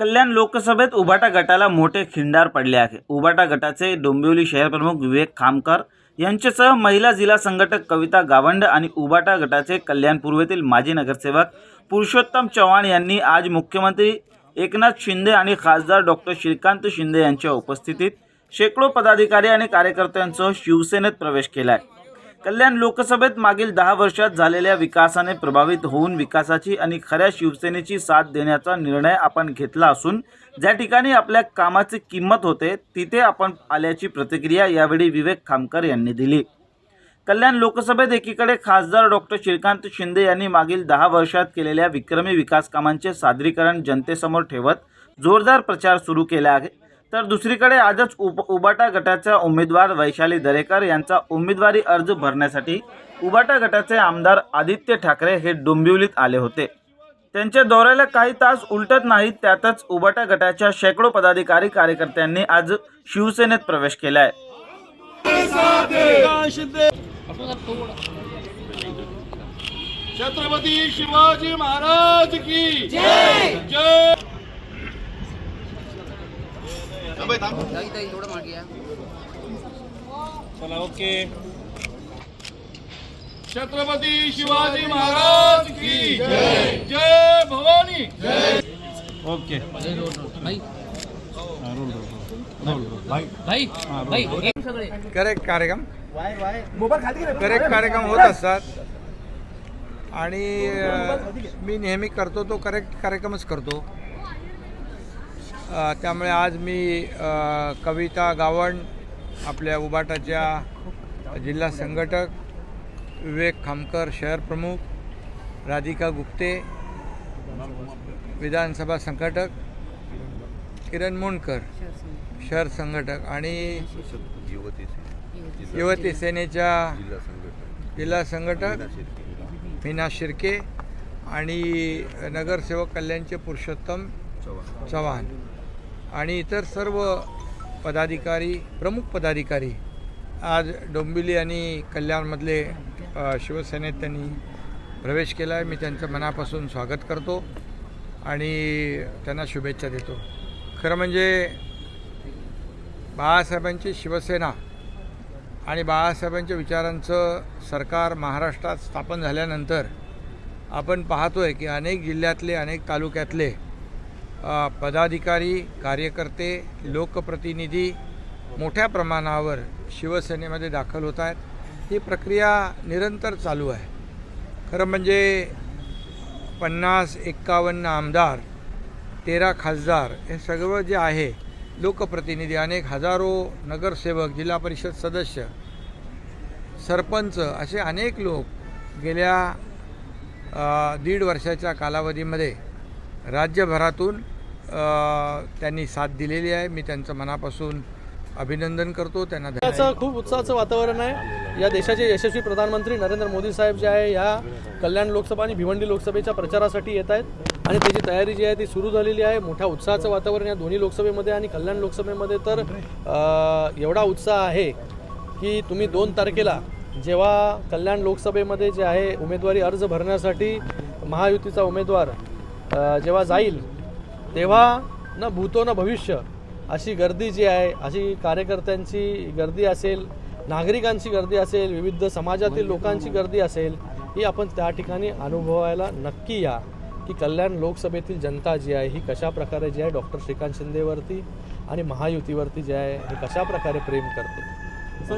कल्याण लोकसभेत उभाटा गटाला मोठे खिंडार पडले आहे. उभाटा गटाचे डोंबिवली शहर प्रमुख विवेक खामकर यांच्यासह महिला जिल्हा संघटक कविता गावंड आणि उभाटा गटाचे कल्याण पूर्वेतील माजी नगरसेवक पुरुषोत्तम चव्हाण यांनी आज मुख्यमंत्री एकनाथ शिंदे आणि खासदार डॉक्टर श्रीकांत शिंदे यांच्या उपस्थितीत शेकडो पदाधिकारी आणि कार्यकर्त्यांसह शिवसेनेत प्रवेश केला आहे कल्याण लोकसभेत मागील दहा वर्षात झालेल्या विकासाने प्रभावित होऊन विकासाची आणि खऱ्या शिवसेनेची साथ देण्याचा निर्णय आपण घेतला असून ज्या ठिकाणी आपल्या कामाची किंमत होते तिथे आपण आल्याची प्रतिक्रिया यावेळी विवेक खामकर यांनी दिली. कल्याण लोकसभेत एकीकडे खासदार डॉक्टर श्रीकांत शिंदे यांनी मागील दहा वर्षात केलेल्या विक्रमी विकास कामांचे सादरीकरण जनतेसमोर ठेवत जोरदार प्रचार सुरू केला आहे. तर दुसरीकडे आजच उप उबाटा गटाच्या उमेदवार वैशाली दरेकर यांचा उमेदवारी अर्ज भरण्यासाठी उबाटा गटाचे आमदार आदित्य ठाकरे हे डोंबिवलीत आले होते. त्यांच्या दौऱ्याला काही तास उलटत नाहीत त्यातच उबाटा गटाच्या शेकडो पदाधिकारी कार्यकर्त्यांनी आज शिवसेनेत प्रवेश केला आहे छत्रपती शिवाजी महाराज की जय! चला ओके. छत्रपती शिवाजी महाराज की जय. जय भवानी. ओके. भाई भाई. करेक्ट कार्यक्रम. करेक्ट कार्यक्रम होत असतात. आणि मी नेहमी करतो तो करेक्ट कार्यक्रमच करतो. त्यामुळे आज मी कविता गावण आपल्या उबाटाच्या जिल्हा संघटक विवेक खामकर शहर प्रमुख राधिका गुप्ते विधानसभा संघटक किरण मोंडकर शहर संघटक आणि युवती सेनेच्या जिल्हा संघटक मीना शिर्के आणि नगरसेवक कल्याणचे पुरुषोत्तम चव्हाण. आणि इतर सर्व पदाधिकारी प्रमुख पदाधिकारी आज डोंबिवली आणि कल्याणमधले शिवसेनेत त्यांनी प्रवेश केला आहे मी त्यांचं मनापासून स्वागत करतो आणि त्यांना शुभेच्छा देतो. खरं म्हणजे बाळासाहेबांची शिवसेना आणि बाळासाहेबांच्या विचारांचं सरकार महाराष्ट्रात स्थापन झाल्यानंतर आपण पाहतो आहे की अनेक जिल्ह्यातले अनेक तालुक्यातले पदाधिकारी कार्यकर्ते लोकप्रतिनिधी मोठ्या प्रमाणावर शिवसेनेमध्ये दाखल होत आहेत. ही प्रक्रिया निरंतर चालू आहे. खरं म्हणजे पन्नास एक्कावन्न आमदार तेरा खासदार हे सगळं जे आहे लोकप्रतिनिधी अनेक हजारो नगरसेवक जिल्हा परिषद सदस्य सरपंच असे अनेक लोक गेल्या दीड वर्षाच्या कालावधीमध्ये राज्यभरातून त्यांनी साथ दिलेली आहे. मी त्यांचं मनापासून अभिनंदन करतो. त्यांना त्याचं याचं खूप उत्साहाचं वातावरण आहे. या देशाचे यशस्वी प्रधानमंत्री नरेंद्र मोदी साहेब जे आहे या कल्याण लोकसभा आणि भिवंडी लोकसभेच्या प्रचारासाठी येत आहेत. आणि त्याची तयारी जी आहे ती सुरू झालेली आहे. मोठ्या उत्साहाचं वातावरण या दोन्ही लोकसभेमध्ये आणि कल्याण लोकसभेमध्ये. तर एवढा उत्साह आहे की तुम्ही दोन तारखेला जेव्हा कल्याण लोकसभेमध्ये जे आहे उमेदवारी अर्ज भरण्यासाठी महायुतीचा उमेदवार जेव्हा जाईल तेव्हा न भूतो न भविष्य अशी गर्दी जी आहे अशी कार्यकर्त्यांची गर्दी असेल नागरिकांची गर्दी असेल विविध समाजातील लोकांची गर्दी असेल ही आपण त्या ठिकाणी अनुभवायला नक्की या की कल्याण लोकसभेतील जनता जी आहे ही कशा प्रकारे जी आहे डॉक्टर श्रीकांत शिंदेवरती आणि महायुतीवरती जे आहे हे कशा प्रकारे प्रेम करते.